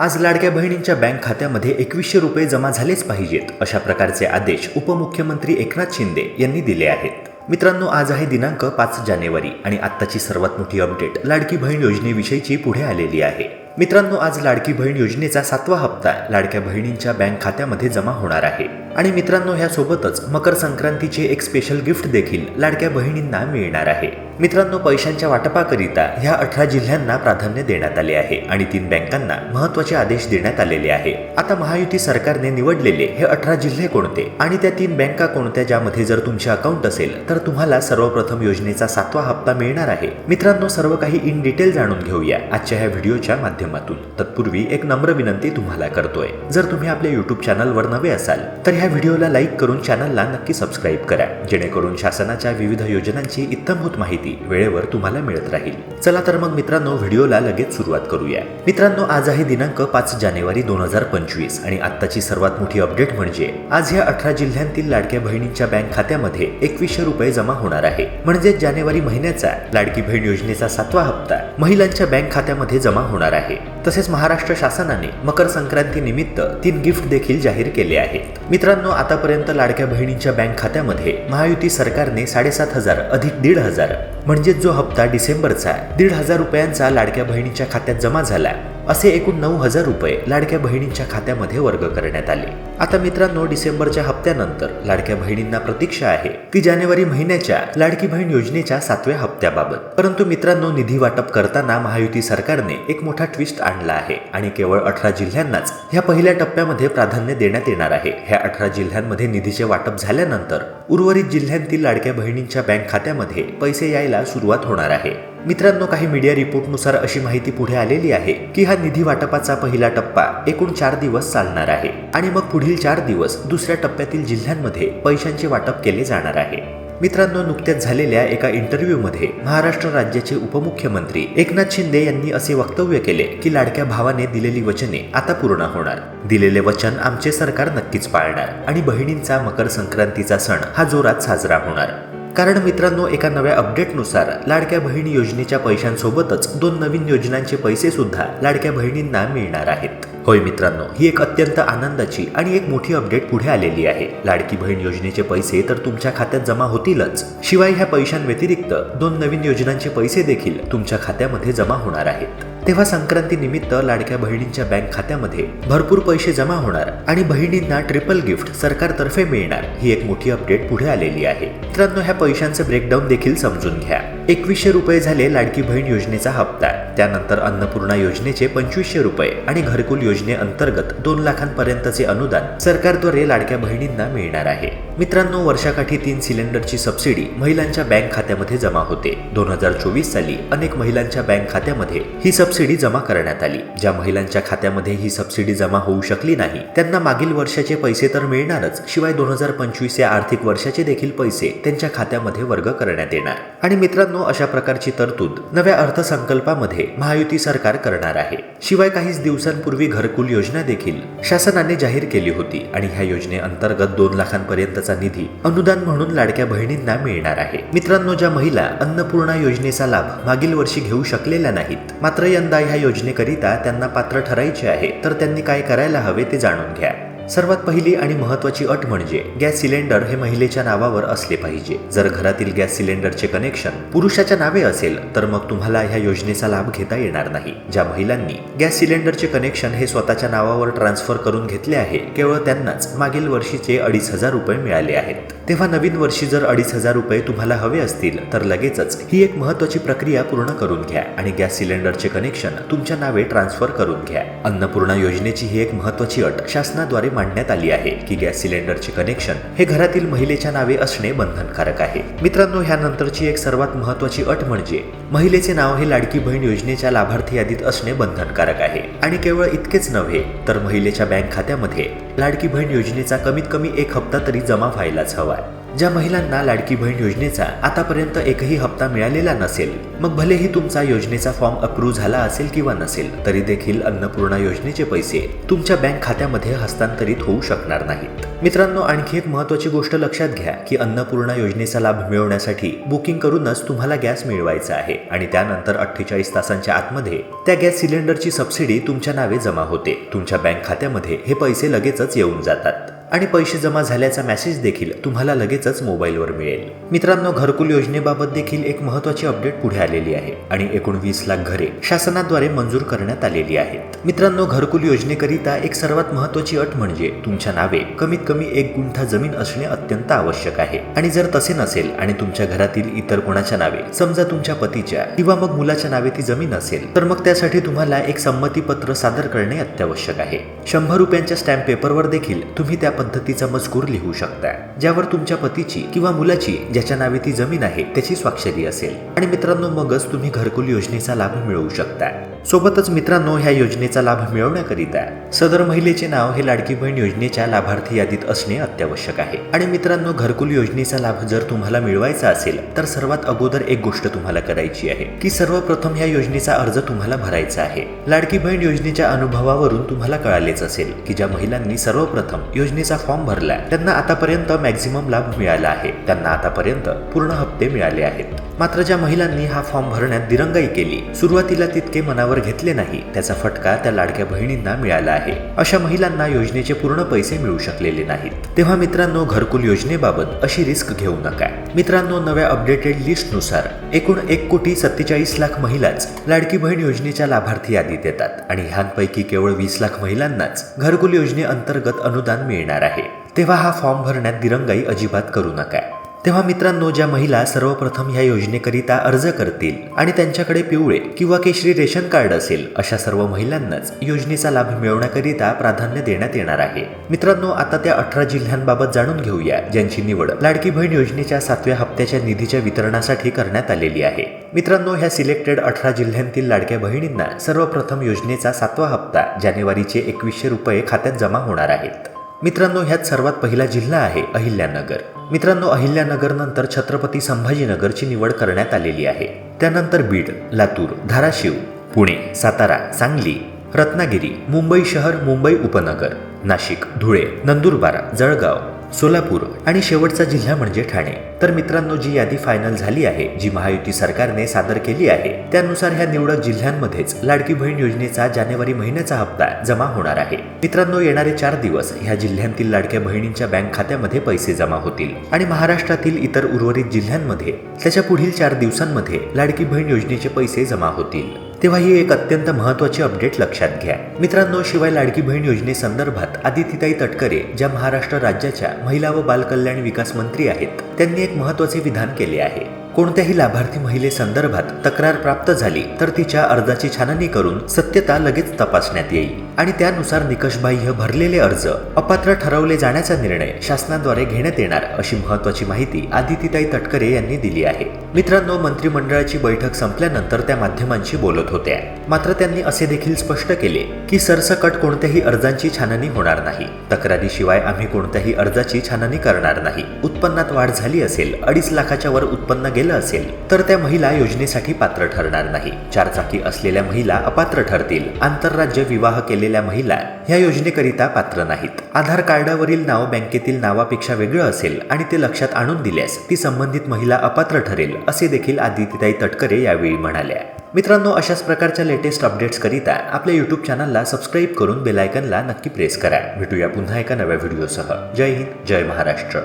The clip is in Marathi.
आज लाडक्या बहिणींच्या बँक खात्यामध्ये एकवीसशे रुपये जमा झालेच पाहिजेत अशा प्रकारचे आदेश उपमुख्यमंत्री एकनाथ शिंदे यांनी दिले आहेत. मित्रांनो आज आहे दिनांक पाच जानेवारी आणि आत्ताची सर्वात मोठी अपडेट लाडकी बहीण योजनेविषयीची पुढे आलेली आहे. मित्रांनो आज लाडकी बहीण योजनेचा सातवा हप्ता लाडक्या बहिणींच्या बँक खात्यामध्ये जमा होणार आहे. आणि मित्रांनो ह्यासोबतच मकर संक्रांतीचे एक स्पेशल गिफ्ट देखील लाडक्या बहिणींना मिळणार आहे. मित्रांनो पैशांच्या वाटपाकरिता ह्या अठरा जिल्ह्यांना प्राधान्य देण्यात आले आहे आणि तीन बँकांना महत्त्वाचे आदेश देण्यात आलेले आहे. आता महायुती सरकारने निवडलेले हे अठरा जिल्हे कोणते आणि त्या तीन बँका कोणत्या ज्यामध्ये जर तुमचे अकाउंट असेल तर तुम्हाला सर्वप्रथम योजनेचा सातवा हप्ता मिळणार आहे. मित्रांनो सर्व काही इन डिटेल जाणून घेऊया आजच्या ह्या व्हिडिओच्या माध्यमातून. तत्पूर्वी एक नम्र विनंती तुम्हाला करतोय. जर तुम्ही आपल्या युट्यूब चॅनलवर नवे असाल तर ह्या व्हिडिओला लाईक करून चॅनलला नक्की सबस्क्राईब करा. जेणेकरून शासनाच्या विविध योजनांची इत्तमभूत माहिती वेळेवर तुम्हाला मिळत राहील. चला तर मग मित्रांनो व्हिडिओला लगेच सुरुवात करूया. मित्रांनो आज आहे दिनांक पाच जानेवारी दोन हजार पंचवीस आणि आत्ताची सर्वात मोठी अपडेट म्हणजे आज या अठरा जिल्ह्यांतील लाडक्या बहिणींच्या बँक खात्यामध्ये एकवीसशे रुपये जमा होणार आहे. म्हणजे जानेवारी महिन्याचा लाडकी बहीण योजनेचा सातवा हप्ता महिलांच्या बँक खात्यामध्ये जमा होणार आहे. तसेच महाराष्ट्र शासनाने मकर संक्रांतीनिमित्त तीन गिफ्ट देखील जाहीर केले आहेत. मित्रांनो आतापर्यंत लाडक्या बहिणींच्या बँक खात्यामध्ये महायुती सरकारने साडेसात हजार अधिक दीड हजार म्हणजे जो हप्ता डिसेंबरचा दीड हजार रुपयांचा लाडक्या बहिणीच्या खात्यात जमा झाला असे एकूण नऊ हजार रुपये लाडक्या बहिणींच्या खात्यामध्ये वर्ग करण्यात आले. आता मित्रांनो डिसेंबरच्या हप्त्यानंतर लाडक्या बहिणींना प्रतीक्षा आहे की जानेवारी महिन्याच्या लाडकी बहीण योजनेच्या सातव्या हप्त्याबाबत. परंतु मित्रांनो निधी वाटप करताना महायुती सरकारने एक मोठा ट्विस्ट आणला आहे आणि केवळ अठरा जिल्ह्यांनाच ह्या पहिल्या टप्प्यामध्ये प्राधान्य देण्यात येणार आहे. ह्या अठरा जिल्ह्यांमध्ये निधीचे वाटप झाल्यानंतर उर्वरित जिल्ह्यांतील लाडक्या बहिणींच्या बँक खात्यामध्ये पैसे यायला सुरुवात होणार आहे. मित्रांनो काही मीडिया रिपोर्टनुसार अशी माहिती पुढे आलेली आहे की हा निधी वाटपाचा पहिला टप्पा एकूण चार दिवस चालणार आहे आणि मग पुढील चार दिवस दुसऱ्या टप्प्यातील जिल्ह्यांमध्ये पैशांचे वाटप केले जाणार आहे. मित्रांनो नुकत्याच झालेल्या एका इंटरव्ह्यूमध्ये महाराष्ट्र राज्याचे उपमुख्यमंत्री एकनाथ शिंदे यांनी असे वक्तव्य केले की लाडक्या भावाने दिलेली वचने आता पूर्ण होणार. दिलेले वचन आमचे सरकार नक्कीच पाळणार आणि बहिणींचा मकर संक्रांतीचा सण हा जोरात साजरा होणार. कारण मित्रांनो एका नव्या अपडेटनुसार लाडक्या बहिणी योजनेच्या पैशांसोबतच दोन नवीन योजनांचे पैसे सुद्धा लाडक्या बहिणींना मिळणार आहेत. होय मित्रांनो ही एक अत्यंत आनंदाची आणि एक मोठी अपडेट पुढे आलेली आहे. लाडकी बहीण योजनेचे पैसे तर तुमच्या खात्यात जमा होतीलच. शिवाय ह्या पैशांव्यतिरिक्त दोन नवीन योजनांचे पैसे देखील तुमच्या खात्यामध्ये जमा होणार आहेत. तेव्हा संक्रांती निमित्त लाडक्या बहिणींच्या बँक खात्यामध्ये भरपूर पैसे जमा होणार आणि बहिणींना ट्रिपल गिफ्ट सरकारतर्फे मिळणार ही एक मोठी अपडेट पुढे आलेली आहे. मित्रांनो ह्या पैशांचे ब्रेकडाऊन देखील समजून घ्या. एकवीसशे रुपये झाले लाडकी बहीण योजनेचा हप्ता. त्यानंतर अन्नपूर्णा योजनेचे पंचवीसशे रुपये आणि घरकुल योजनेअंतर्गत दोन लाखांपर्यंतचे अनुदान सरकारद्वारे लाडक्या बहिणींना मिळणार आहे. मित्रांनो वर्षाकाठी तीन सिलेंडरची सबसिडी महिलांच्या बँक खात्यामध्ये जमा होते. दोन हजार चोवीस साली अनेक महिलांच्या बँक खात्यामध्ये ही सबसिडी जमा करण्यात आली. ज्या महिलांच्या खात्यामध्ये ही सबसिडी जमा होऊ शकली नाही त्यांना मागील वर्षाचे पैसे तर मिळणारच शिवाय दोन हजार पंचवीस या आर्थिक वर्षाचे देखील पैसे त्यांच्या खात्यामध्ये वर्ग करण्यात येणार. आणि मित्रांनो अशा प्रकारची तरतूद नव्या अर्थसंकल्पामध्ये महायुती सरकार करणार आहे. शिवाय काहीच दिवसांपूर्वी घरकुल योजना देखील शासनाने जाहीर केली होती आणि ह्या योजनेअंतर्गत दोन लाखांपर्यंतचा निधी अनुदान म्हणून लाडक्या बहिणींना मिळणार आहे. मित्रांनो ज्या महिला अन्नपूर्णा योजनेचा लाभ मागील वर्षी घेऊ शकलेल्या नाहीत मात्र यंदा ह्या योजनेकरिता त्यांना पात्र ठरायचे आहे. तर त्यांनी काय करायला हवे ते जाणून घ्या. सर्वात पहिली आणि महत्त्वाची अट म्हणजे गॅस सिलेंडर हे महिलेच्या नावावर असले पाहिजे. जर घरातील गॅस सिलेंडरचे कनेक्शन पुरुषाच्या नावे असेल तर मग तुम्हाला ह्या योजनेचा लाभ घेता येणार नाही. ज्या महिलांनी गॅस सिलेंडरचे कनेक्शन हे स्वतःच्या नावावर ट्रान्सफर करून घेतले आहे केवळ त्यांनाच मागील वर्षीचे अडीच हजार रुपये मिळाले आहेत. तेव्हा नवीन वर्षी जर अडीच हजार रुपये तुम्हाला हवे असतील तर लगेचच ही एक महत्वाची प्रक्रिया पूर्ण करून घ्या आणि गॅस सिलेंडरचे कनेक्शन तुमच्या नावे ट्रान्सफर करून घ्या. अन्नपूर्णा योजनेची ही एक महत्वाची अट शासनाद्वारे मांडण्यात आली आहे की गॅस सिलेंडरचे कनेक्शन हे घरातील महिलेच्या नावे असणे बंधनकारक आहे. मित्रांनो ह्यानंतरची एक सर्वात महत्वाची अट म्हणजे महिलेचे नाव हे लाडकी बहीण योजनेच्या लाभार्थी यादीत असणे बंधनकारक आहे. आणि केवळ इतकेच नव्हे तर महिलेच्या बँक खात्यामध्ये लाडकी बहीण योजनेचा कमीत कमी एक हप्ता तरी जमा व्हायलाच हवा ज्या महिलांना लाडकी बहीण योजनेचा आतापर्यंत एकही हप्ता मिळालेला नसेल मग भलेही तुमचा योजनेचा फॉर्म अप्रूव्ह झाला असेल किंवा नसेल तरी देखील अन्नपूर्णा योजनेचे पैसे तुमच्या बँक खात्यामध्ये हस्तांतरित होऊ शकणार नाहीत. मित्रांनो आणखी एक महत्वाची गोष्ट लक्षात घ्या की अन्नपूर्णा योजनेचा लाभ मिळवण्यासाठी बुकिंग करूनच तुम्हाला गॅस मिळवायचा आहे आणि त्यानंतर अठ्ठेचाळीस तासांच्या आतमध्ये त्या गॅस सिलेंडरची सबसिडी तुमच्या नावे जमा होते. तुमच्या बँक खात्यामध्ये हे पैसे लगेचच येऊन जातात. आणि पैसे जमा झाल्याचा मेसेज देखील तुम्हाला लगेचच मोबाईलवर मिळेल. मित्रांनो घरकुल योजनेबाबत देखील एक महत्वाची अपडेट पुढे आलेली आहे आणि एकूण वीस लाख घरे शासनाद्वारे मंजूर करण्यात आलेली आहेत. मित्रांनो घरकुल योजनेकरिता एक सर्वात महत्वाची अट म्हणजे तुमच्या नावे. कमीत कमी एक गुंठा जमीन असणे अत्यंत आवश्यक आहे. आणि जर तसे नसेल आणि तुमच्या घरातील इतर कोणाच्या नावे समजा तुमच्या पतीच्या किंवा मग मुलाच्या नावे ती जमीन असेल तर मग त्यासाठी तुम्हाला एक संमतीपत्र सादर करणे अत्यावश्यक आहे. शंभर रुपयांच्या स्टॅम्प पेपरवर देखील तुम्ही त्या पद्धतीचा मजकूर लिहू शकता ज्यावर तुमच्या पतीची किंवा मुलाची ज्याच्या नावे ती जमीन आहे त्याची स्वाक्षरी असेल. आणि मित्रांनो मगच तुम्ही घरकुल योजनेचा लाभ मिळवू शकता सोबतच मित्रांनो ह्या योजनेचा लाभ मिळवण्याकरिता सदर महिलेचे नाव हे लाडकी बहीण योजनेच्या लाभार्थी यादीत असणे अत्यावश्यक आहे. आणि मित्रांनो घरकुल योजनेचा लाभ जर तुम्हाला मिळवायचा असेल तर सर्वात अगोदर एक गोष्ट तुम्हाला करायची आहे की सर्वप्रथम ह्या योजनेचा अर्ज तुम्हाला भरायचा आहे. लाडकी बहीण योजनेच्या अनुभवावरून तुम्हाला कळालेच असेल की ज्या महिलांनी सर्वप्रथम योजनेचा फॉर्म भरला त्यांना आतापर्यंत मॅक्झिमम लाभ मिळाला आहे. त्यांना आतापर्यंत पूर्ण हप्ते मिळाले आहेत. मात्र ज्या महिलांनी हा फॉर्म भरण्यात दिरंगाई केली सुरुवातीला तितके मनावर घेतले नाही त्याचा फटका त्या लाडक्या बहिणींना मिळाला आहे. अशा महिलांना योजनेचे पूर्ण पैसे मिळू शकलेले नाहीत. तेव्हा मित्रांनो घरकुल योजनेबाबत अशी रिस्क घेऊ नका. मित्रांनो नव्या अपडेटेड लिस्टनुसार एकूण एक कोटी सत्तेचाळीस लाख महिलाच लाडकी बहीण योजनेच्या लाभार्थी यादीत येतात आणि ह्यांपैकी केवळ वीस लाख महिलांनाच घरकुल योजनेअंतर्गत अनुदान मिळणार आहे. तेव्हा हा फॉर्म भरण्यात दिरंगाई अजिबात करू नका. तेव्हा मित्रांनो ज्या महिला सर्वप्रथम ह्या योजनेकरिता अर्ज करतील आणि त्यांच्याकडे पिवळे किंवा केशरी रेशन कार्ड असेल अशा सर्व महिलांनाच योजनेचा लाभ मिळवण्याकरिता प्राधान्य देण्यात येणार आहे. मित्रांनो आता त्या अठरा जिल्ह्यांबाबत जाणून घेऊया ज्यांची निवड लाडकी बहीण योजनेच्या सातव्या हप्त्याच्या निधीच्या वितरणासाठी करण्यात आलेली आहे. मित्रांनो ह्या सिलेक्टेड अठरा जिल्ह्यांतील लाडक्या बहिणींना सर्वप्रथम योजनेचा सातवा हप्ता जानेवारीचे एकवीसशे रुपये खात्यात जमा होणार आहेत. मित्रांनो ह्यात सर्वात पहिला जिल्हा आहे अहिल्यानगर. मित्रांनो अहिल्यानगर नंतर छत्रपती संभाजीनगरची निवड करण्यात आलेली आहे. त्यानंतर बीड लातूर धाराशिव पुणे सातारा सांगली रत्नागिरी मुंबई शहर मुंबई उपनगर नाशिक धुळे नंदुरबार जळगाव सोलापूर आणि शेवटचा जिल्हा म्हणजे ठाणे. तर मित्रांनो जी यादी फायनल झाली आहे जी महायुती सरकारने सादर केली आहे त्यानुसार ह्या निवडक जिल्ह्यांमध्येच लाडकी बहीण योजनेचा जानेवारी महिन्याचा हप्ता जमा होणार आहे. मित्रांनो येणारे चार दिवस ह्या जिल्ह्यांतील लाडक्या बहिणींच्या बँक खात्यामध्ये पैसे जमा होतील आणि महाराष्ट्रातील इतर उर्वरित जिल्ह्यांमध्ये त्याच्या पुढील चार दिवसांमध्ये लाडकी बहीण योजनेचे पैसे जमा होतील. तेव्हा ही एक अत्यंत महत्वाची अपडेट लक्षात घ्या. मित्रांनो शिवाय लाडकी बहीण योजनेसंदर्भात आदितीताई तटकरे ज्या महाराष्ट्र राज्याच्या महिला व बालकल्याण विकास मंत्री आहेत त्यांनी एक महत्त्वाचे विधान केले आहे. कोणत्याही लाभार्थी महिलेसंदर्भात तक्रार प्राप्त झाली तर तिच्या अर्जाची छाननी करून सत्यता लगेच तपासण्यात येईल. आणि त्यानुसार निकषबाह्य भरलेले अर्ज अपात्र ठरवले जाण्याचा निर्णय शासनाद्वारे घेण्यात येणार अशी महत्वाची माहिती आदितीताई तटकरे यांनी दिली आहे. मित्रांनो मंत्रिमंडळाची बैठक संपल्यानंतर त्या माध्यमांशी बोलत होत्या. मात्र त्यांनी असे देखील स्पष्ट केले की सरसकट कोणत्याही अर्जांची छाननी होणार नाही. तक्रारीशिवाय आम्ही कोणत्याही अर्जाची छाननी करणार नाही. उत्पन्नात वाढ झाली असेल अडीच लाखाच्या वर उत्पन्न गेलं असेल तर त्या महिला योजनेसाठी पात्र ठरणार नाही. चारचाकी असलेल्या महिला अपात्र ठरतील. आंतरराज्य विवाह केले असलेल्या महिला ह्या योजनेकरिता पात्र नाहीत. आधार कार्डावरील नाव बँकेतील नावापेक्षा वेगळं असेल आणि ते लक्षात आणून दिल्यास ती संबंधित महिला अपात्र ठरेल असे देखील आदितीताई तटकरे यावेळी म्हणाल्या. मित्रांनो अशाच प्रकारच्या लेटेस्ट अपडेट्स करिता आपल्या युट्यूब चॅनलला सबस्क्राईब करून बेलायकनला नक्की प्रेस करा. भेटूया पुन्हा एका नव्या व्हिडिओसह जय हिंद जय महाराष्ट्र.